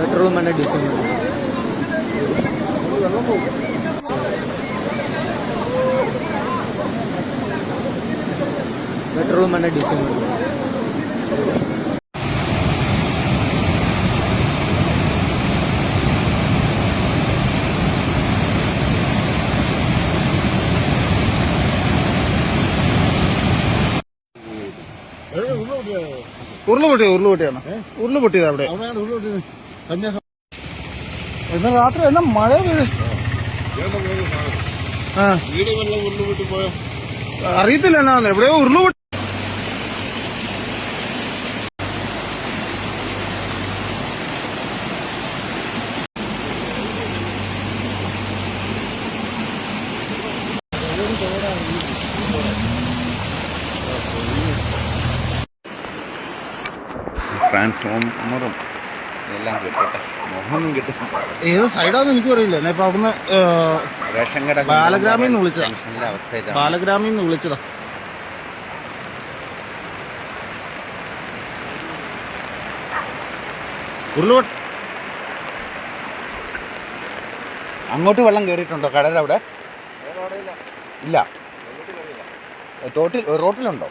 പെട്രോളും വേണ്ട design bedroom പെട്രോളും ഡിസൈൻ ഉരുൾ പൊട്ടിയ ഉരുൾ പൊട്ടിയാണ് ഉരുൾ പൊട്ടിയത്. അവിടെ. ഇന്ന് രാത്രി എന്നാ മഴ അറിയത്തില്ല എന്നാന്ന് എവിടെയോ ഉരുൾ ട്രാൻസ്ഫോമറും എല്ലാം കിട്ടട്ടെ. മുഖമൊന്നും കിട്ടും ഏത് സൈഡാന്ന് എനിക്ക് അറിയില്ല. എന്നാ ഇപ്പൊ അവിടുന്ന് റേഷൻ കട ബാലഗ്രാമിൽ നിന്ന് വിളിച്ചതാ. ബാലഗ്രാമിൽ നിന്ന് വിളിച്ചതാ. ഉരുൾ അങ്ങോട്ട് വെള്ളം കയറിയിട്ടുണ്ടോ കടയുടെ അവിടെ ഇല്ല. തോട്ടിൽ റോട്ടിലുണ്ടോ?